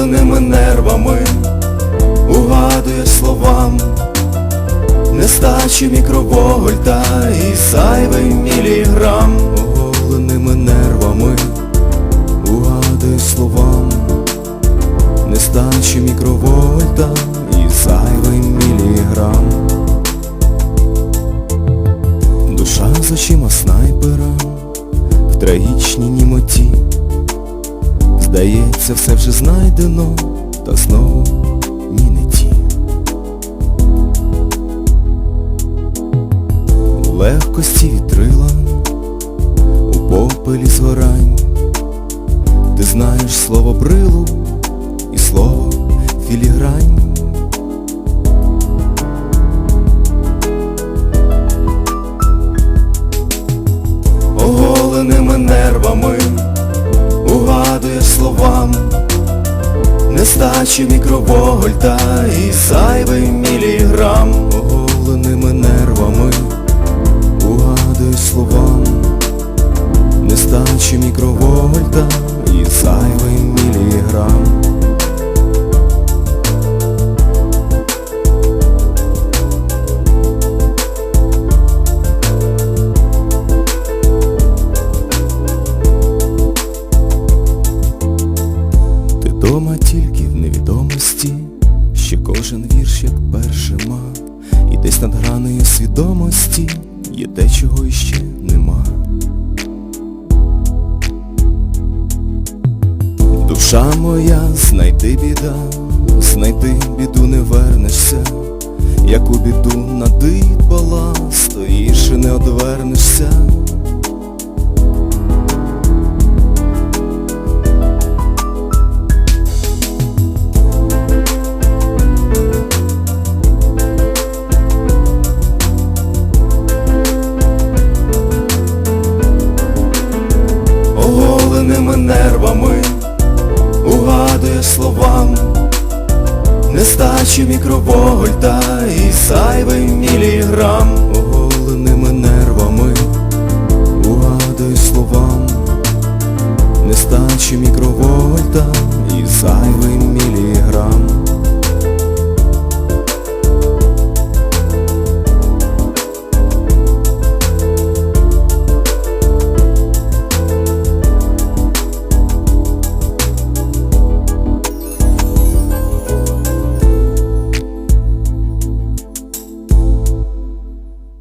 розпаленими нервами угадує словам Нестачі мікровольта і зайвий міліграм. Оголеними нервами угадує словам Нестачі мікровольта і зайвий міліграм. Душа з очима снайпера в трагічній німоті. Здається, все вже знайдено, та знову ні не ті. У легкості вітрила, у попелі згорань, ти знаєш слово брилу і слово філігрань. Оголеними нервами словам Нестачі мікровольта і зайвий міліграм. Оголеними нервами угадую словам Нестачі мікровольта і зайвий міліграм Ти тільки в невідомості, ще кожен вірш як першима, і десь над граною свідомості є те, чого іще нема. Душа моя, знайди біда, знайди біду не вернешся, як у біду надибала, стоїш і не одвернешся. словам. Нестачі мікровольта і сайвий міліграм. Оголеними нервами. Угадую словам. Нестачі мікровольта і сайвий міліграм.